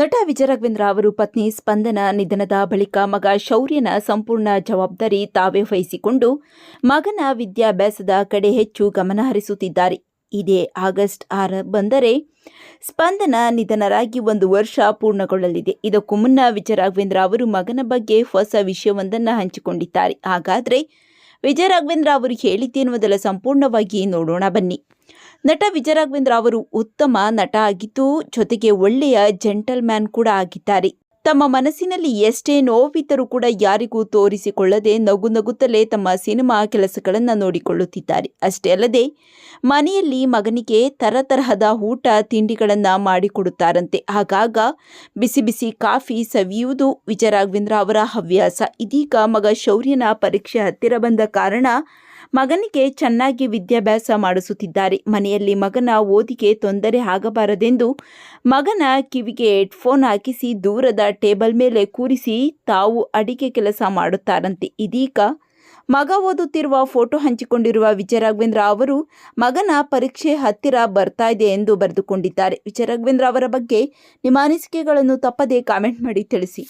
ನಟ ವಿಜಯರಾಘವೇಂದ್ರ ಅವರು ಪತ್ನಿ ಸ್ಪಂದನ ನಿಧನದ ಬಳಿಕ ಮಗ ಶೌರ್ಯನ ಸಂಪೂರ್ಣ ಜವಾಬ್ದಾರಿ ತಾವೇ ವಹಿಸಿಕೊಂಡು ಮಗನ ವಿದ್ಯಾಭ್ಯಾಸದ ಕಡೆ ಹೆಚ್ಚು ಗಮನ ಹರಿಸುತ್ತಿದ್ದಾರೆ. ಇದೇ ಆಗಸ್ಟ್ ಆರ ಬಂದರೆ ಸ್ಪಂದನ ನಿಧನರಾಗಿ ಒಂದು ವರ್ಷ ಪೂರ್ಣಗೊಳ್ಳಲಿದೆ. ಇದಕ್ಕೂ ಮುನ್ನ ವಿಜಯರಾಘವೇಂದ್ರ ಅವರು ಮಗನ ಬಗ್ಗೆ ಹೊಸ ವಿಷಯವೊಂದನ್ನು ಹಂಚಿಕೊಂಡಿದ್ದಾರೆ. ಹಾಗಾದರೆ ವಿಜಯರಾಘವೇಂದ್ರ ಅವರು ಹೇಳಿದ್ದೆ ಮೊದಲ ಸಂಪೂರ್ಣವಾಗಿ ನೋಡೋಣ ಬನ್ನಿ. ನಟ ವಿಜಯರಾಘವೇಂದ್ರ ಅವರು ಉತ್ತಮ ನಟ ಆಗಿದ್ದು, ಜೊತೆಗೆ ಒಳ್ಳೆಯ ಜೆಂಟಲ್ಮ್ಯಾನ್ ಕೂಡ ಆಗಿದ್ದಾರೆ. ತಮ್ಮ ಮನಸ್ಸಿನಲ್ಲಿ ಎಷ್ಟೇ ನೋವಿದ್ದರೂ ಕೂಡ ಯಾರಿಗೂ ತೋರಿಸಿಕೊಳ್ಳದೆ ನಗು ನಗುತ್ತಲೇ ತಮ್ಮ ಸಿನಿಮಾ ಕೆಲಸಗಳನ್ನು ನೋಡಿಕೊಳ್ಳುತ್ತಿದ್ದಾರೆ. ಅಷ್ಟೇ ಅಲ್ಲದೆ, ಮನೆಯಲ್ಲಿ ಮಗನಿಗೆ ತರತರಹದ ಊಟ, ತಿಂಡಿಗಳನ್ನು ಮಾಡಿಕೊಡುತ್ತಾರಂತೆ. ಆಗಾಗ ಬಿಸಿ ಬಿಸಿ ಕಾಫಿ ಸವಿಯುವುದು ವಿಜಯರಾಘವೇಂದ್ರ ಅವರ ಹವ್ಯಾಸ. ಇದೀಗ ಮಗ ಶೌರ್ಯನ ಪರೀಕ್ಷೆ ಹತ್ತಿರ ಬಂದ ಕಾರಣ ಮಗನಿಗೆ ಚೆನ್ನಾಗಿ ವಿದ್ಯಾಭ್ಯಾಸ ಮಾಡಿಸುತ್ತಿದ್ದಾರೆ. ಮನೆಯಲ್ಲಿ ಮಗನ ಓದಿಗೆ ತೊಂದರೆ ಆಗಬಾರದೆಂದು ಮಗನ ಕಿವಿಗೆ ಹೆಡ್ಫೋನ್ ಹಾಕಿಸಿ ದೂರದ ಟೇಬಲ್ ಮೇಲೆ ಕೂರಿಸಿ ತಾವು ಅಡಿಗೆ ಕೆಲಸ ಮಾಡುತ್ತಾರಂತೆ. ಇದೀಗ ಮಗ ಓದುತ್ತಿರುವ ಫೋಟೋ ಹಂಚಿಕೊಂಡಿರುವ ವಿಜಯರಾಘವೇಂದ್ರ ಅವರು ಮಗನ ಪರೀಕ್ಷೆ ಹತ್ತಿರ ಬರ್ತಾ ಇದೆ ಎಂದು ಬರೆದುಕೊಂಡಿದ್ದಾರೆ. ವಿಜಯರಾಘವೇಂದ್ರ ಅವರ ಬಗ್ಗೆ ನಿಮ್ಮ ಅನಿಸಿಕೆಗಳನ್ನು ತಪ್ಪದೇ ಕಾಮೆಂಟ್ ಮಾಡಿ ತಿಳಿಸಿ.